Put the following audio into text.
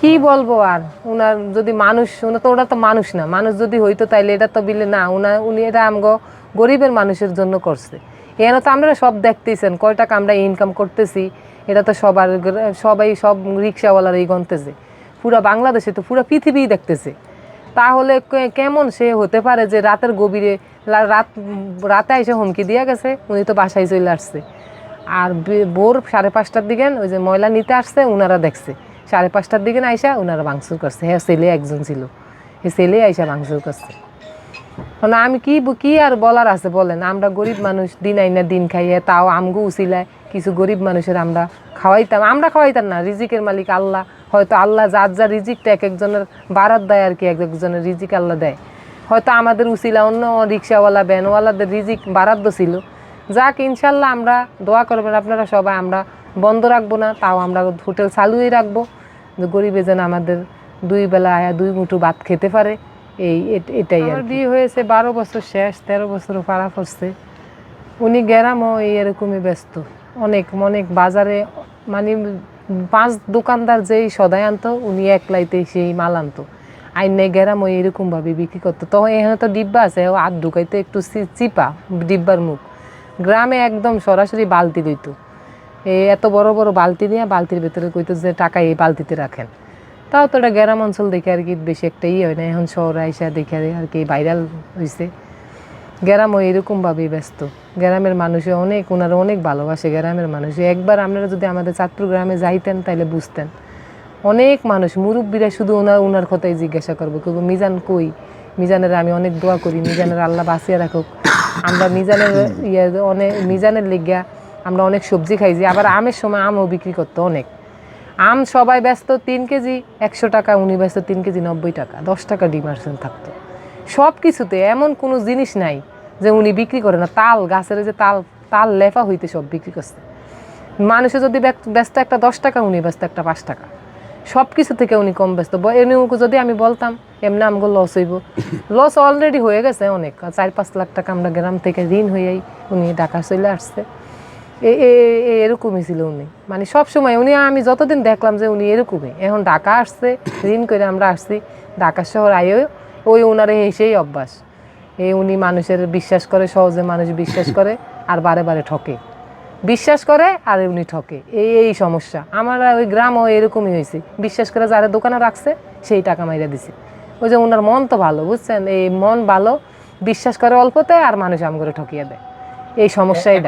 কি বলব আর? উনার যদি মানুষ উনি তো ওরা তো মানুষ না। মানুষ যদি হইতো তাইলে এটা তো বিলে না উনা উনি এটা আমগো গরিবের মানুষের জন্য করছে। এখানে তো আমরা সব দেখতেছেন কয় টাকা আমরা ইনকাম করতেছি এটা তো সবার সবাই সব রিক্সাওয়ালারাই গনতেছে পুরা বাংলাদেশে তো পুরা পৃথিবী দেখতেছে। তাহলে কেমন সে হতে পারে যে রাতের গভীরে রাত রাতে এসে হুমকি দিয়ে গেছে উনি তো বাসায় চলে আসছে। আর ভোর সাড়ে পাঁচটার দিকে ওই যে ময়লা নিতে আসছে ওনারা দেখছে। সাড়ে পাঁচটার দিকে না আইসা ওনারা ভাঙচুর করছে। হ্যাঁ ছেলে একজন ছিল। সে ছেলে আইসা ভাঙচুর করছে। মানে আমি কি কি আর বলার আছে বলেন? আমরা গরিব মানুষ, দিন আইনা দিন খাইয়ে তাও আমগো উচিলায় কিছু গরিব মানুষের আমরা খাওয়াইতাম। আমরা খাওয়াইতাম না, রিজিকের মালিক আল্লাহ। হয়তো আল্লাহ যার যার রিজিকটা এক একজনের বারাত দেয় আর কি, এক একজনের রিজিক আল্লাহ দেয়। হয়তো আমাদের উচিলা অন্য রিক্সাওয়ালা, ভ্যানওয়ালাদের রিজিক বারাদ্দ ছিল। যাক, ইনশাল্লাহ আমরা দোয়া করবেন আপনারা সবাই। আমরা বন্ধ রাখব না, তাও আমরা হোটেল চালুই রাখব। যে গরিবে যেন আমাদের দুই বেলা আয়া দুই মুঠো ভাত খেতে পারে এই এটাই আর বিয়ে হয়েছে বারো বছর শেষ তেরো বছরও পাড়া পড়ছে। উনি গ্যারামও এই এরকমই ব্যস্ত। অনেক অনেক বাজারে মানে পাঁচ দোকানদার যেই সদাই আনতো উনি একলাইতে সেই মাল আনতো। আইনে গ্যারামও এরকমভাবে বিক্রি করতো। তো এখানে তো ডিব্বা আছে ও হাত ঢুকাইতে একটু চিপা ডিব্বার মুখ। গ্রামে একদম সরাসরি বালতি দিত এত বড় বড় বালতি দিয়ে বালতির ভিতরে কইতো যে টাকা এই বালতিতে রাখেন। তাও তো এটা গ্রাম অঞ্চল দেখে আর কি বেশি একটা ইয়ে হয় না, এখন শহর আইসা দেখে আর কি ভাইরাল হয়েছে গ্রামও এরকমভাবেই ব্যস্ত। গ্রামের মানুষে অনেক ওনারা অনেক ভালোবাসে গ্রামের মানুষ। একবার আপনারা যদি আমাদের চাঁদপুর গ্রামে যাইতেন তাহলে বুঝতেন। অনেক মানুষ, মুরব্বীরা শুধু ওনার ওনার কথাই জিজ্ঞাসা করব কিন্তু মিজান কই? মিজানের আমি অনেক দোয়া করি, মিজানের আল্লাহ বাঁচিয়ে রাখুক। আমরা মিজানের ইয়ে অনেক, মিজানের লেগিয়া আমরা অনেক সবজি খাইছি, আবার আমের সময় আমও বিক্রি করতো অনেক। আম সবাই ব্যস্ত, তিন কেজি একশো টাকা, উনি ব্যস্ত, তিন কেজি নব্বই টাকা, দশ টাকা ডিমার্সেন থাকতো। সব কিছুতে এমন কোনো জিনিস নাই যে উনি বিক্রি করে না, তাল, গাছের যে তাল তাল লেফা হইতে সব বিক্রি করছে। মানুষে যদি ব্যস্ত একটা দশ টাকা, উনি ব্যস্ত একটা পাঁচ টাকা। সব কিছু থেকে উনি কম ব্যস্ত। এমনি যদি আমি বলতাম, এমনি আমগো লস হইব। লস অলরেডি হয়ে গেছে অনেক, চার পাঁচ লাখ টাকা আমরা গ্রাম থেকে ঋণ হয়েই উনি ঢাকা চলে আসছে। এরকমই ছিল উনি। মানে সব সময় উনি আমি যতদিন দেখলাম যে উনি এরকমই এখন ঢাকা আসছে ঋণ করে আমরা আসছি ঢাকা শহর আয়েও ওই ওনারে সেই অভ্যাস। এই উনি মানুষের বিশ্বাস করে সহজে মানুষ বিশ্বাস করে আর বারে বারে ঠকে। বিশ্বাস করে আর উনি ঠকে। এই এই সমস্যা। আমার ওই গ্রামও এরকমই হয়েছে। বিশ্বাস করে যারা দোকানে রাখছে সেই টাকা মাইরা দিছে। ওই যে ওনার মন তো ভালো বুঝছেন? এই মন ভালো বিশ্বাস করে অল্পতে আর মানুষ আম করে ঠকিয়ে দেয়। এই সমস্যাই